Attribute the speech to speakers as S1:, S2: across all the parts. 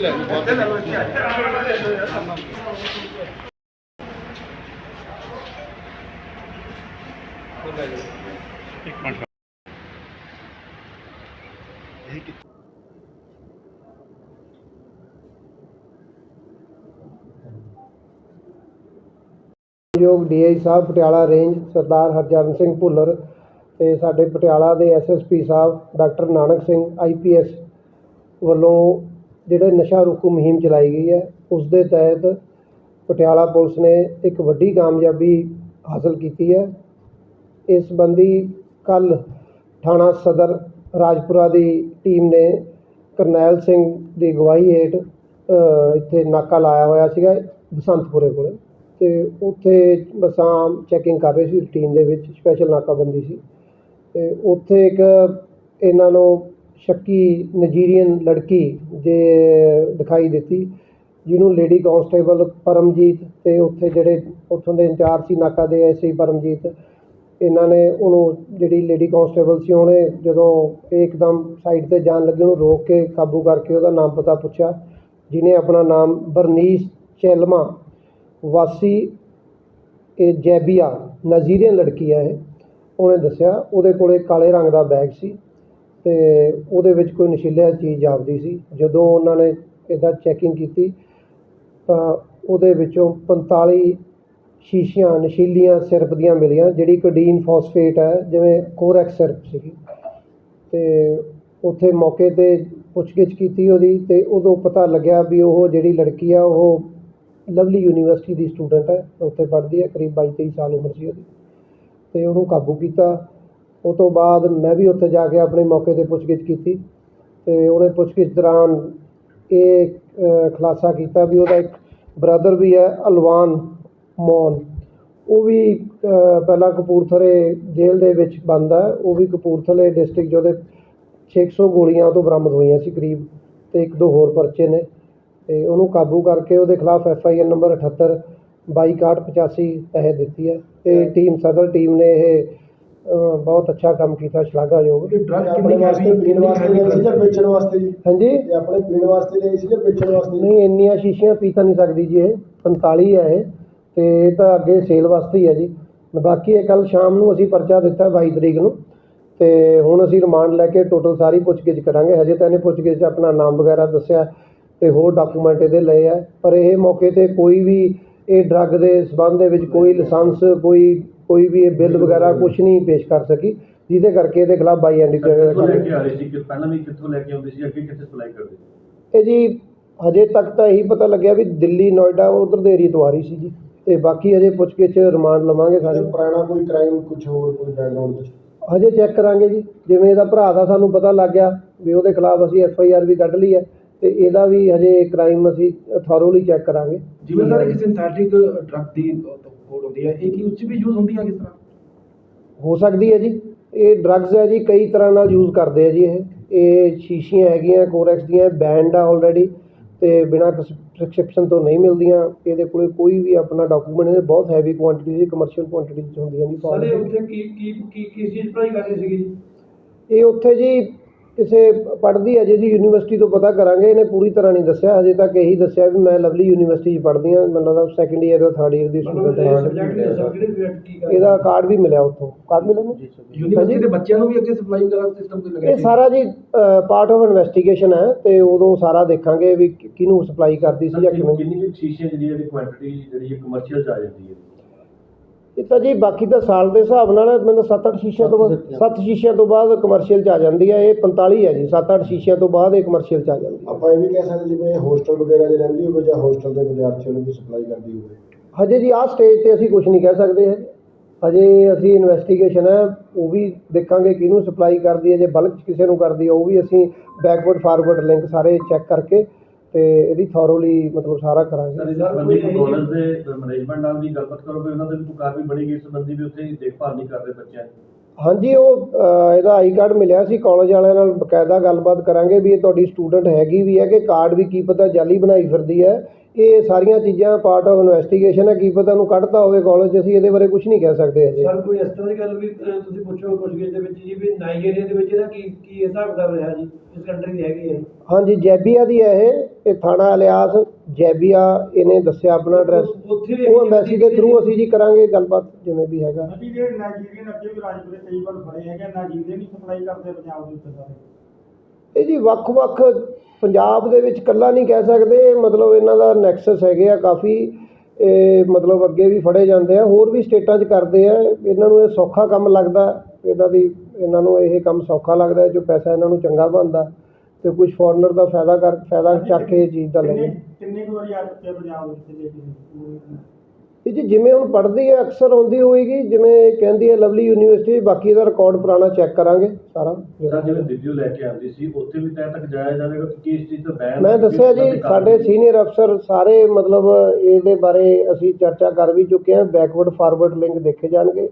S1: ਲੈ ਲਓ ਬਹੁਤ
S2: ਯੋਗ ਡੀਆਈ ਸਾਹਿਬ ਪਟਿਆਲਾ ਰੇਂਜ ਸਰਦਾਰ ਹਰਜਨ ਸਿੰਘ ਭੁੱਲਰ ਤੇ ਸਾਡੇ ਪਟਿਆਲਾ ਦੇ ਐਸਐਸਪੀ ਸਾਹਿਬ ਡਾਕਟਰ ਨਾਨਕ ਸਿੰਘ ਆਈਪੀਐਸ ਵੱਲੋਂ ਜਿਹੜੇ ਨਸ਼ਾ ਰੋਕੂ ਮੁਹਿੰਮ ਚਲਾਈ ਗਈ ਹੈ, ਉਸ ਦੇ ਤਹਿਤ ਪਟਿਆਲਾ ਪੁਲਿਸ ਨੇ ਇੱਕ ਵੱਡੀ ਕਾਮਯਾਬੀ ਹਾਸਲ ਕੀਤੀ ਹੈ। ਇਸ ਸੰਬੰਧੀ ਕੱਲ੍ਹ ਥਾਣਾ ਸਦਰ ਰਾਜਪੁਰਾ ਦੀ ਟੀਮ ਨੇ ਕਰਨੈਲ ਸਿੰਘ ਦੀ ਅਗਵਾਈ ਹੇਠ ਇੱਥੇ ਨਾਕਾ ਲਾਇਆ ਹੋਇਆ ਸੀਗਾ ਬਸੰਤਪੁਰੇ ਕੋਲੇ। ਤੇ ਉੱਥੇ ਬਸਾਂ ਚੈਕਿੰਗ ਕਰ ਰਹੇ ਸੀ ਰੂਟੀਨ ਦੇ ਵਿੱਚ ਸਪੈਸ਼ਲ ਨਾਕਾਬੰਦੀ ਸੀ। ਤੇ ਉੱਥੇ ਇੱਕ ਇਹਨਾਂ ਨੂੰ ਸ਼ੱਕੀ ਨਜੀਰੀਅਨ ਲੜਕੀ ਜੇ ਦਿਖਾਈ ਦਿੱਤੀ, ਜਿਹਨੂੰ ਲੇਡੀ ਕਾਂਸਟੇਬਲ ਪਰਮਜੀਤ ਅਤੇ ਉੱਥੇ ਜਿਹੜੇ ਉੱਥੋਂ ਦੇ ਇੰਚਾਰਜ ਸੀ ਨਾਕਾ ਦੇ ਐਸਆਈ ਪਰਮਜੀਤ, ਇਹਨਾਂ ਨੇ ਉਹਨੂੰ ਜਿਹੜੀ ਲੇਡੀ ਕਾਂਸਟੇਬਲ ਸੀ ਉਹਨੇ ਜਦੋਂ ਇਹ ਇੱਕਦਮ ਸਾਈਡ ਤੇ ਜਾਣ ਲੱਗੀ, ਉਹਨੂੰ ਰੋਕ ਕੇ ਕਾਬੂ ਕਰਕੇ ਉਹਦਾ ਨਾਮ ਪਤਾ ਪੁੱਛਿਆ, ਜਿਹਨੇ ਆਪਣਾ ਨਾਮ ਬਰਨੀਸ ਚੈਲਮਾ, ਵਾਸੀ ਇਹ ਜੈਬੀਆ, ਨਜ਼ੀਰੀਅਨ ਲੜਕੀ ਹੈ ਇਹ, ਉਹਨੇ ਦੱਸਿਆ ਉਹਦੇ ਕੋਲੇ ਕਾਲੇ ਰੰਗ ਦਾ ਬੈਗ ਸੀ। ਤੇ ਉਹਦੇ ਵਿੱਚ ਕੋਈ ਨਸ਼ੀਲਾ ਚੀਜ਼ ਜਾਪਦੀ ਸੀ। ਜਦੋਂ ਉਹਨਾਂ ਨੇ ਇੱਦਾਂ ਚੈਕਿੰਗ ਕੀਤੀ, ਤਾਂ ਉਹਦੇ ਵਿੱਚੋਂ 45 ਸ਼ੀਸ਼ੀਆਂ, ਨਸ਼ੀਲੀਆਂ ਸਿਰਪ ਦੀਆਂ ਮਿਲੀਆਂ, ਜਿਹੜੀ ਕੋਡੀਨ ਫੋਸਫੇਟ ਹੈ, ਜਿਵੇਂ ਕੋਰੈਕਸ ਸਿਰਪ ਸੀਗੀ। ਅਤੇ ਉੱਥੇ ਮੌਕੇ ਤੇ ਪੁੱਛਗਿੱਛ ਕੀਤੀ ਉਹਦੀ ਅਤੇ ਉਦੋਂ ਪਤਾ ਲੱਗਿਆ ਵੀ ਉਹ ਜਿਹੜੀ ਲੜਕੀ ਆ, ਉਹ ਲਵਲੀ ਯੂਨੀਵਰਸਿਟੀ ਦੀ ਸਟੂਡੈਂਟ ਹੈ। ਉੱਥੇ ਪੜ੍ਹਦੀ ਹੈ, ਕਰੀਬ ਬਾਈ ਤੇਈ ਸਾਲ ਉਮਰ ਸੀ ਉਹਦੀ। ਅਤੇ ਉਹਨੂੰ ਕਾਬੂ ਕੀਤਾ। ਉਹ ਤੋਂ ਬਾਅਦ ਮੈਂ ਵੀ ਉੱਥੇ ਜਾ ਕੇ ਆਪਣੇ ਮੌਕੇ ਤੇ ਪੁੱਛਗਿੱਛ ਕੀਤੀ ਤੇ ਉਹਨੇ ਪੁੱਛਗਿੱਛ ਦੌਰਾਨ ਇਹ ਖੁਲਾਸਾ ਕੀਤਾ ਵੀ ਉਹਦਾ ਇੱਕ ਬ੍ਰਦਰ ਵੀ ਹੈ ਅਲਵਾਨ ਮੌਨ। ਉਹ ਵੀ ਪਹਿਲਾਂ ਕਪੂਰਥਲੇ ਜੇਲ੍ਹ ਦੇ ਵਿੱਚ ਬੰਦ ਹੈ। ਉਹ ਵੀ ਕਪੂਰਥਲੇ ਡਿਸਟ੍ਰਿਕਟ ਜਿਹਦੇ 600 ਗੋਲੀਆਂ ਉਹ ਤੋਂ ਬਰਾਮਦ ਹੋਈਆਂ ਸੀ ਕਰੀਬ ਤੇ ਇੱਕ ਦੋ ਹੋਰ ਪਰਚੇ ਨੇ ਤੇ ਉਹਨੂੰ ਕਾਬੂ ਕਰਕੇ ਉਹਦੇ ਖਿਲਾਫ ਐਫ ਆਈ ਆਰ ਨੰਬਰ 78 2285 ਤਹਿ ਦਿੱਤੀ ਹੈ ਤੇ ਟੀਮ ਸਦਰ ਟੀਮ ਨੇ ਇਹ ਬਹੁਤ ਅੱਛਾ ਕੰਮ ਕੀਤਾ ਸ਼ਲਾਘਾਯੋਗ।
S3: ਇਹ ਡਰਗ ਕਿੰਨੀ ਵਾਸਤੇ ਪੀਣ ਵਾਸਤੇ ਲਈ ਸੀ ਜਾਂ ਵੇਚਣ ਵਾਸਤੇ ਜੀ।
S2: ਹਾਂਜੀ?
S3: ਇਹ ਆਪਣੇ ਪੀਣ ਵਾਸਤੇ ਲਈ ਸੀ ਜਾਂ ਵੇਚਣ ਵਾਸਤੇ? ਜੀ?
S2: ਨਹੀਂ ਇੰਨੀਆਂ ਸ਼ੀਸ਼ੀਆਂ ਪੀ ਤਾਂ ਨਹੀਂ ਸਕਦੀ ਜੀ ਇਹ। 45 ਹੈ ਇਹ। ਤੇ ਇਹ ਤਾਂ ਅੱਗੇ ਸੇਲ ਵਾਸਤੇ ਹੀ ਹੈ ਜੀ। ਬਾਕੀ ਇਹ ਕੱਲ ਸ਼ਾਮ ਨੂੰ ਅਸੀਂ ਪਰਚਾ ਦਿੱਤਾ 22 ਤਰੀਕ ਨੂੰ। ਤੇ ਹੁਣ ਅਸੀਂ ਰਿਮਾਂਡ ਲੈ ਕੇ ਟੋਟਲ ਸਾਰੀ ਪੁੱਛਗਿੱਛ ਕਰਾਂਗੇ। ਹਜੇ ਤਾਂ ਇਹਨੇ ਪੁੱਛਗਿੱਛ 'ਚ ਆਪਣਾ ਨਾਮ ਵਗੈਰਾ ਦੱਸਿਆ ਤੇ ਹੋਰ ਡਾਕੂਮੈਂਟ ਇਹਦੇ ਲਏ ਆ। ਪਰ ਇਹ ਮੌਕੇ ਤੇ ਕੋਈ ਵੀ ਇਹ ਡਰੱਗ ਦੇ ਸਬੰਧ ਦੇ ਵਿੱਚ ਕੋਈ ਲਾਇਸੈਂਸ ਕੋਈ ਕੋਈ ਵੀ ਇਹ ਬਿੱਲ ਵਗੈਰਾ ਕੁਝ ਨਹੀਂ ਪੇਸ਼ ਕਰ ਸਕੀ ਜਿਹਦੇ ਕਰਕੇ ਇਹਦੇ ਖਿਲਾਫ ਬਾਈ ਐਂਡੀ
S4: ਆ ਰਹੇ ਸੀ? ਕਿ ਪਹਿਲਾਂ ਵੀ ਕਿੱਥੋਂ ਲੈ ਕੇ ਆਉਂਦੇ ਸੀ ਅੱਗੇ ਕਿੱਥੇ ਸਪਲਾਈ ਕਰਦੇ ਸੀ?
S2: ਇਹ ਜੀ ਹਜੇ ਤੱਕ ਤਾਂ ਇਹੀ ਪਤਾ ਲੱਗਿਆ ਵੀ ਦਿੱਲੀ ਨੋਇਡਾ ਉਧਰ ਦੇ ਏਰੀਏ ਤੋਂ ਆ ਰਹੀ ਸੀ ਜੀ। ਤੇ ਬਾਕੀ ਹਜੇ ਪੁੱਛ ਕੇ ਚ ਰਿਮਾਂਡ ਲਵਾਂਗੇ ਸਾਰੇ।
S3: ਪੁਰਾਣਾ ਕੋਈ ਕ੍ਰਾਈਮ ਕੁਝ ਹੋਰ ਕੋਈ ਬੈਕਗ੍ਰਾਉਂਡ ਵਿੱਚ?
S2: ਹਜੇ ਚੈੱਕ ਕਰਾਂਗੇ ਜੀ। ਜਿਵੇਂ ਇਹਦਾ ਭਰਾ ਦਾ ਸਾਨੂੰ ਪਤਾ ਲੱਗ ਗਿਆ ਵੀ ਉਹਦੇ ਖਿਲਾਫ ਅਸੀਂ ਐਫ ਆਈ ਆਰ ਵੀ ਕੱਢ ਲਈ ਹੈ ਤੇ ਇਹਦਾ ਵੀ ਹਜੇ ਕ੍ਰਾਈਮ ਅਸੀਂ ਥੋਰੋਲੀ ਚੈੱਕ ਕਰਾਂਗੇ।
S5: ਜਿਵੇਂ ਸਰ ਇੱਕ ਸਿੰਥੈਟਿਕ ਡਰਗ ਦੀ ਕੋਡ ਹੁੰਦੀ ਹੈ ਇਹ ਕੀ ਉੱਚ ਵੀ ਯੂਜ਼ ਹੁੰਦੀ ਹੈ ਕਿਸ ਤਰ੍ਹਾਂ?
S2: ਹੋ ਸਕਦੀ ਹੈ ਜੀ। ਇਹ ਡਰੱਗਸ ਹੈ ਜੀ ਕਈ ਤਰ੍ਹਾਂ ਨਾਲ ਯੂਜ਼ ਕਰਦੇ ਆ ਜੀ ਇਹ। ਇਹ ਸ਼ੀਸ਼ੀਆਂ ਹੈਗੀਆਂ ਕੋਰੈਕਸ ਦੀਆਂ ਬੈਂਡ ਆ ਆਲਰੇਡੀ ਤੇ ਬਿਨਾਂ ਪ੍ਰਸਕ੍ਰਿਪਸ਼ਨ ਤੋਂ ਨਹੀਂ ਮਿਲਦੀਆਂ। ਇਹਦੇ ਕੋਲੇ ਕੋਈ ਵੀ ਆਪਣਾ ਡਾਕੂਮੈਂਟ ਨੇ ਬਹੁਤ ਹੈਵੀ ਕੁਆਂਟੀਟੀ ਦੀ ਕਮਰਸ਼ੀਅਲ ਕੁਆਂਟੀਟੀ ਚ ਹੁੰਦੀਆਂ ਜੀ
S5: ਸਾਰੇ ਉੱਥੇ ਕੀ ਕੀ ਕੀ ਕਿਸ ਚੀਜ਼ ਕਰ ਰਹੇ ਸੀਗੇ ਜੀ?
S2: ਇਹ ਉੱਥੇ ਜੀ ਕਿਸੇ ਪੜ੍ਹਦੀ ਹੈ ਜੀ ਯੂਨੀਵਰਸਿਟੀ ਤੋਂ ਪਤਾ ਕਰਾਂਗੇ ਇਹਨੇ ਪੂਰੀ ਤਰ੍ਹਾਂ ਨਹੀਂ ਦੱਸਿਆ ਹਜੇ ਤੱਕ ਇਹੀ ਦੱਸਿਆ ਵੀ ਮੈਂ ਲਵਲੀ ਯੂਨੀਵਰਸਿਟੀ 'ਚ ਪੜ੍ਹਦੀ ਹਾਂ ਮੈਨੂੰ ਲੱਗਦਾ ਸੈਕੰਡ ਈਅਰ ਦਾ ਥਰਡ ਈਅਰ ਦੀ ਸਟੂਡੈਂਟ ਹਾਂ ਇਹਦਾ ਕਾਰਡ ਵੀ ਮਿਲਿਆ ਉੱਥੋਂ। ਕਾਰਡ ਮਿਲਿਆ ਨਾ
S5: ਯੂਨੀਵਰਸਿਟੀ ਦੇ ਬੱਚਿਆਂ ਨੂੰ ਵੀ ਅੱਗੇ ਸਪਲਾਈ ਕਰਨ ਸਿਸਟਮ ਕੋਈ ਲਗਾਇਆ
S2: ਇਹ ਸਾਰਾ ਜੀ ਪਾਰਟ ਆਫ ਇਨਵੈਸਟੀਗੇਸ਼ਨ ਹੈ ਤੇ ਉਦੋਂ ਸਾਰਾ ਦੇਖਾਂਗੇ ਵੀ ਕਿਹਨੂੰ ਸਪਲਾਈ ਕਰਦੀ ਸੀ ਜਾਂ ਕਿਵੇਂ।
S4: ਕਿੰਨੀ ਕੁ ਸ਼ੀਸ਼ੇ ਜਿਹੜੀ ਜਿਹੜੀ ਕੁਆਂਟੀਟੀ ਜਿਹੜੀ ਕਮਰਸ਼ੀਅਲ ਚ ਆ ਜਾਂਦੀ ਹੈ?
S2: ਇਹ ਤਾਂ ਜੀ ਬਾਕੀ ਤਾਂ ਸਾਲ ਦੇ ਹਿਸਾਬ ਨਾਲ ਮੈਨੂੰ 7-8 ਸ਼ੀਸ਼ਿਆਂ ਤੋਂ ਬਾਅਦ 7 ਸ਼ੀਸ਼ਿਆਂ ਤੋਂ ਬਾਅਦ ਕਮਰਸ਼ੀਅਲ ਚ ਆ ਜਾਂਦੀ ਹੈ ਇਹ 45 ਹੈ ਜੀ। 7-8 ਸ਼ੀਸ਼ਿਆਂ ਤੋਂ ਬਾਅਦ ਇਹ ਕਮਰਸ਼ੀਅਲ ਚ ਆ ਜਾਂਦੀ ਹੈ
S3: ਆਪਾਂ ਇਹ ਵੀ ਕਹਿ ਸਕਦੇ ਜਿਵੇਂ ਹੋਸਟਲ ਵਗੈਰਾ 'ਚ ਰਹਿੰਦੀ ਹੋਵੇ ਜਾਂ ਹੋਸਟਲ ਦੇ ਵਿਦਿਆਰਥੀਆਂ ਨੂੰ ਵੀ ਸਪਲਾਈ ਕਰਦੀ ਹੋਵੇ।
S2: ਹਜੇ ਜੀ ਆਹ ਸਟੇਜ ਤੇ ਅਸੀਂ ਕੁਝ ਨਹੀਂ ਕਹਿ ਸਕਦੇ ਹੈ ਹਜੇ ਅਸੀਂ ਇਨਵੈਸਟੀਗੇਸ਼ਨ ਹੈ ਉਹ ਵੀ ਦੇਖਾਂਗੇ ਕਿਹਨੂੰ ਸਪਲਾਈ ਕਰਦੀ ਹੈ ਜੇ ਬਲਕ ਕਿਸੇ ਨੂੰ ਕਰਦੀ ਹੈ ਉਹ ਵੀ ਅਸੀਂ ਬੈਕਵਰਡ ਫਾਰਵਰਡ ਲਿੰਕ ਸਾਰੇ ਚੈੱਕ ਕਰਕੇ ਤੇ ਇਹਦੀ ਥੋਰੋਲੀ ਮਤਲਬ ਸਾਰਾ
S4: ਸਰ
S2: ਕਰਾਂਗੇ
S4: ਸੰਬੰਧੀ ਕਾਲਜ ਦੇ ਮੈਨੇਜਮੈਂਟ ਨਾਲ ਵੀ ਗੱਲਬਾਤ ਕਰੋਗੇ ਉਹਨਾਂ ਦੇ ਵੀ ਕੋਈ ਕਾਰਵਾਈ ਬਣੇਗੀ ਇਸ ਸੰਬੰਧੀ ਵੀ ਉੱਥੇ ਦੇਖਭਾਲ ਨਹੀਂ ਕਰ ਰਹੇ ਬੱਚਿਆਂ ਦੀ।
S2: ਹਾਂਜੀ ਉਹ ਇਹਦਾ ਆਈ ਕਾਰਡ ਮਿਲਿਆ ਸੀ ਕਾਲਜ ਵਾਲਿਆਂ ਨਾਲ ਬਕਾਇਦਾ ਗੱਲਬਾਤ ਕਰਾਂਗੇ ਵੀ ਇਹ ਤੁਹਾਡੀ ਸਟੂਡੈਂਟ ਹੈਗੀ ਵੀ ਹੈ ਕਿ ਕਾਰਡ ਵੀ ਕੀ ਪਤਾ ਜਾਲੀ ਬਣਾਈ ਫਿਰਦੀ ਹੈ। ਇਹ ਸਾਰੀਆਂ ਚੀਜ਼ਾਂ ਪਾਰਟ ਆਫ ਇਨਵੈਸਟੀਗੇਸ਼ਨ ਹੈ ਕੀ ਪਤਾ ਨੂੰ ਕੱਢਤਾ ਹੋਵੇ ਕਾਲਜ ਅਸੀਂ ਇਹਦੇ ਬਾਰੇ ਕੁਝ ਨਹੀਂ ਕਹਿ ਸਕਦੇ ਅਜੇ
S5: ਸਰ ਕੋਈ ਇਸ ਤਰ੍ਹਾਂ ਦੀ ਗੱਲ ਵੀ ਅਹ, ਤੁਸੀਂ ਪੁੱਛੋ ਪੁੱਛਗਿੱਛ ਦੇ ਵਿੱਚ ਜੀ ਵੀ ਨਾਈਜੀਰੀਆ ਦੇ ਵਿੱਚ ਇਹਦਾ ਕੀ ਕੀ ਹਿਸਾਬ ਕਿਤਾਬ ਰਿਹਾ ਜੀ ਇਸ ਕੰਟਰੀ ਦੀ ਹੈਗੀ ਹੈ।
S2: ਹਾਂਜੀ ਜੈਬੀਆ ਦੀ ਹੈ ਇਹ। ਇਹ ਥਾਣਾ ਅਲਿਆਸ ਜੈਬੀਆ ਇਹਨੇ ਦੱਸਿਆ ਆਪਣਾ ਐਡਰੈਸ
S5: ਉੱਥੇ ਵੀ
S2: ਉਹ ਐਮਬੈਸੀ ਦੇ ਥਰੂ ਅਸੀਂ ਜੀ ਕਰਾਂਗੇ ਗੱਲਬਾਤ ਜਿਵੇਂ ਵੀ ਹੈਗਾ।
S1: ਅਸੀਂ ਜਿਹੜੇ ਨਾਈਜੀਰੀਅਨ ਅੱਗੇ ਵੀ ਰਾਜਪੁਰੇ ਕਈ ਵਾਰ ਫੜੇ ਹੈਗੇ ਨਾਈਜੀਰੀਅਨ ਹੀ ਸਪਲਾਈ ਕਰਦੇ ਪੰਜਾਬ ਦੇ ਉੱਤੇ ਸਾਰੇ।
S2: ਇਹ ਜੀ ਵੱਖ-ਵੱਖ ਪੰਜਾਬ ਦੇ ਵਿੱਚ ਇਕੱਲਾ ਨਹੀਂ ਕਹਿ ਸਕਦੇ ਮਤਲਬ ਇਹਨਾਂ ਦਾ ਨੈਕਸਸ ਹੈਗੇ ਆ ਕਾਫੀ। ਇਹ ਮਤਲਬ ਅੱਗੇ ਵੀ ਫੜੇ ਜਾਂਦੇ ਆ ਹੋਰ ਵੀ ਸਟੇਟਾਂ 'ਚ ਕਰਦੇ ਆ। ਇਹਨਾਂ ਨੂੰ ਇਹ ਸੌਖਾ ਕੰਮ ਲੱਗਦਾ ਇਹਨਾਂ ਦੀ ਇਹਨਾਂ ਨੂੰ ਇਹ ਕੰਮ ਸੌਖਾ ਲੱਗਦਾ ਜੋ ਪੈਸਾ ਇਹਨਾਂ ਨੂੰ ਚੰਗਾ ਬਣਦਾ। ਤੇ ਕੁਝ ਫੋਰਨਰ ਦਾ ਫਾਇਦਾ ਕਰ ਫਾਇਦਾ ਚੱਕ ਕੇ ਇਹ ਚੀਜ਼ ਦਾ ਲੈ
S1: ਕਿੰਨੇ ਕਿੰਨੇ ਕੁ ਵਾਰੀ ਆ ਚੁੱਕੇ ਪੰਜਾਬ ਵਿੱਚ ਕੇ
S2: ਇਹ ਜੀ ਜਿਵੇਂ ਹੁਣ ਪੜ੍ਹਦੀ ਹੈ ਅਕਸਰ ਆਉਂਦੀ ਹੋਏਗੀ ਜਿਵੇਂ ਕਹਿੰਦੀ ਹੈ ਲਵਲੀ ਯੂਨੀਵਰਸਿਟੀ ਬਾਕੀ ਦਾ ਰਿਕਾਰਡ ਪੁਰਾਣਾ ਚੈੱਕ ਕਰਾਂਗੇ ਸਾਰਾ।
S4: ਸਰ ਜਿਵੇਂ ਦਿੱਲੀੋਂ ਲੈ ਕੇ ਆਉਂਦੀ ਸੀ ਉੱਥੇ ਵੀ ਤੈ ਤੱਕ ਜਾਇਆ ਜਾਵੇਗਾ ਕਿ ਕਿਸ ਚੀਜ਼ ਤੋਂ ਬੈਨ
S2: ਮੈਂ ਦੱਸਿਆ ਜੀ ਸਾਡੇ ਸੀਨੀਅਰ ਅਫਸਰ ਸਾਰੇ ਮਤਲਬ ਇਹਦੇ ਬਾਰੇ ਅਸੀਂ ਚਰਚਾ ਕਰ ਵੀ ਚੁੱਕੇ ਹਾਂ ਬੈਕਵਰਡ ਫਾਰਵਰਡ ਲਿੰਕ ਦੇਖੇ ਜਾਣਗੇ।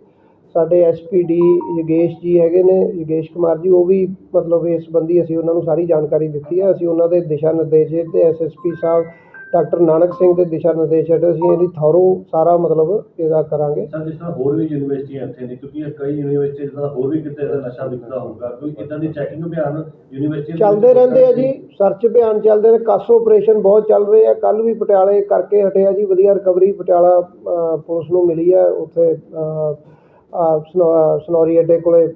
S2: ਸਾਡੇ ਐਸਪੀਡੀ ਯੋਗੇਸ਼ ਜੀ ਹੈਗੇ ਨੇ ਯੋਗੇਸ਼ ਕੁਮਾਰ ਜੀ ਉਹ ਵੀ ਮਤਲਬ ਇਸ ਸੰਬੰਧੀ ਅਸੀਂ ਉਹਨਾਂ ਨੂੰ ਸਾਰੀ ਜਾਣਕਾਰੀ ਦਿੱਤੀ ਹੈ ਅਸੀਂ ਉਹਨਾਂ ਦੇ ਦਿਸ਼ਾ ਨਿਰਦੇਸ਼ ਤੇ ਐਸਐਸਪੀ ਸਾਹਿਬ ਡਾਕਟਰ ਨਾਨਕ ਸਿੰਘ ਦੇ ਦਿਸ਼ਾ ਨਿਰਦੇਸ਼ ਹੇਠ ਅਸੀਂ ਇਹਦੀ ਥੋਰੋ ਸਾਰਾ ਮਤਲਬ ਇਹਦਾ ਕਰਾਂਗੇ।
S4: ਸਰ ਜਿਸ ਤਰ੍ਹਾਂ ਹੋਰ ਵੀ ਯੂਨੀਵਰਸਿਟੀਆਂ ਇੱਥੇ ਨੇ ਕਿਉਂਕਿ ਇਹ ਕਈ ਯੂਨੀਵਰਸਿਟੀ ਜਿੱਦਾਂ ਹੋਰ ਵੀ ਕਿਤੇ ਇਹਦਾ ਨਸ਼ਾ ਵਿਕਦਾ ਹੋਊਗਾ ਕੋਈ ਇਦਾਂ ਦੀ ਚੈਕਿੰਗ ਅਭਿਆਨ ਯੂਨੀਵਰਸਿਟੀ
S2: ਚੱਲਦੇ ਰਹਿੰਦੇ ਆ ਜੀ ਸਰਚ ਅਭਿਆਨ ਚੱਲਦੇ ਨੇ ਕਾਸੋ ਆਪਰੇਸ਼ਨ ਬਹੁਤ ਚੱਲ ਰਹੇ ਆ ਕੱਲ ਵੀ ਪਟਿਆਲੇ ਕਰਕੇ ਹਟੇ ਆ ਜੀ ਵਧੀਆ ਰਿਕਵਰੀ ਪਟਿਆਲਾ ਪੁਲਿਸ ਨੂੰ ਮਿਲੀ ਆ ਉੱਥੇ ਸਨੌਰੀ ਅੱਡੇ ਕੋਲੇ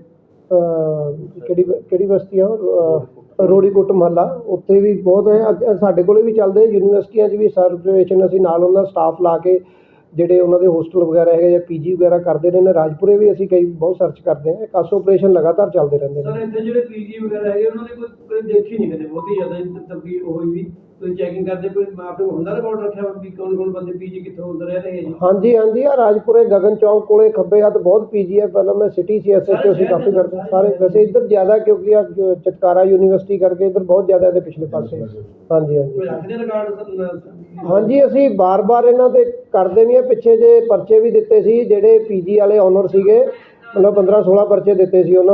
S2: ਕਿਹੜੀ ਕਿਹੜੀ ਬਸਤੀ ਆ ਉਹ? ਰੋੜੀਕੁੱਟ ਮਹੱਲਾ। ਉੱਥੇ ਵੀ ਬਹੁਤ ਹੈ ਸਾਡੇ ਕੋਲੇ ਵੀ ਚੱਲਦੇ, ਯੂਨੀਵਰਸਿਟੀਆਂ 'ਚ ਵੀ ਸਰਚ ਅਸੀਂ ਨਾਲ ਉਹਨਾਂ ਸਟਾਫ ਲਾ ਕੇ ਜਿਹੜੇ ਉਹਨਾਂ ਦੇ ਹੋਸਟਲ ਵਗੈਰਾ ਹੈਗੇ ਜਾਂ ਪੀਜੀ ਵਗੈਰਾ ਕਰਦੇ ਰਹੇ ਨੇ ਰਾਜਪੁਰੇ ਵੀ ਅਸੀਂ ਕਈ, ਬਹੁਤ ਸਰਚ ਕਰਦੇ ਹਾਂ ਕਾਸੋ ਆਪਰੇਸ਼ਨ ਲਗਾਤਾਰ ਚੱਲਦੇ ਰਹਿੰਦੇ
S5: ਸਰ
S2: ਨੇ
S5: ਇੱਥੇ ਜਿਹੜੇ ਪੀਜੀ ਵਗੈਰਾ ਹੈਗੇ, ਉਹਨਾਂ ਦੀ ਕੋਈ ਦੇਖੀ ਨਹੀਂ ਕਦੇ? ਬਹੁਤੀ ਜ਼ਿਆਦਾ ਤਬਦੀਲ ਹੋਈ ਵੀ। ਕੋਈ ਚੈਕਿੰਗ ਕਰਦੇ ਕੋਈ ਆਪਣੇ ਹੁੰਦਾ ਰਿਕਾਰਡ ਰੱਖਿਆ ਵਾ ਵੀ ਕੌਣ ਕੌਣ ਬੰਦੇ ਪੀਜੀ ਕਿੱਥੋਂ ਅੰਦਰ ਰਹਿ ਰਹੇ ਹੈ ਜੀ?
S2: ਹਾਂਜੀ ਹਾਂਜੀ ਆ ਰਾਜਪੁਰੇ ਗਗਨ ਚੌਕ ਕੋਲੇ ਖੱਬੇ ਹੱਥ ਬਹੁਤ ਪੀਜੀ ਹੈ ਪਹਿਲਾਂ ਮੈਂ ਸਿਟੀ ਸੀ ਐਸਐਚਓ ਸੀ ਕਾਫੀ ਕਰਦੇ ਸਾਰੇ ਵੈਸੇ ਇੱਧਰ ਜ਼ਿਆਦਾ ਕਿਉਂਕਿ ਆ ਚਟਕਾਰਾ ਯੂਨੀਵਰਸਿਟੀ ਕਰਕੇ ਇੱਧਰ ਬਹੁਤ ਜ਼ਿਆਦਾ ਇਹਦੇ ਪਿਛਲੇ ਪਾਸੇ। ਹਾਂਜੀ ਹਾਂਜੀ।
S5: ਕੋਈ ਰੱਖਦੇ ਰਿਕਾਰਡ
S2: ਹਾਂਜੀ ਅਸੀਂ ਬਾਰ-ਬਾਰ ਇਹਨਾਂ ਤੇ ਕਰਦੇ ਵੀ ਆ ਪਿੱਛੇ ਜੇ ਪਰਚੇ ਵੀ ਦਿੱਤੇ ਸੀ ਜਿਹੜੇ ਪੀਜੀ ਵਾਲੇ ਓਨਰ ਸੀਗੇ ਮਤਲਬ 15 16 ਪਰਚੇ ਦਿੱਤੇ ਸੀ ਉਹਨਾਂ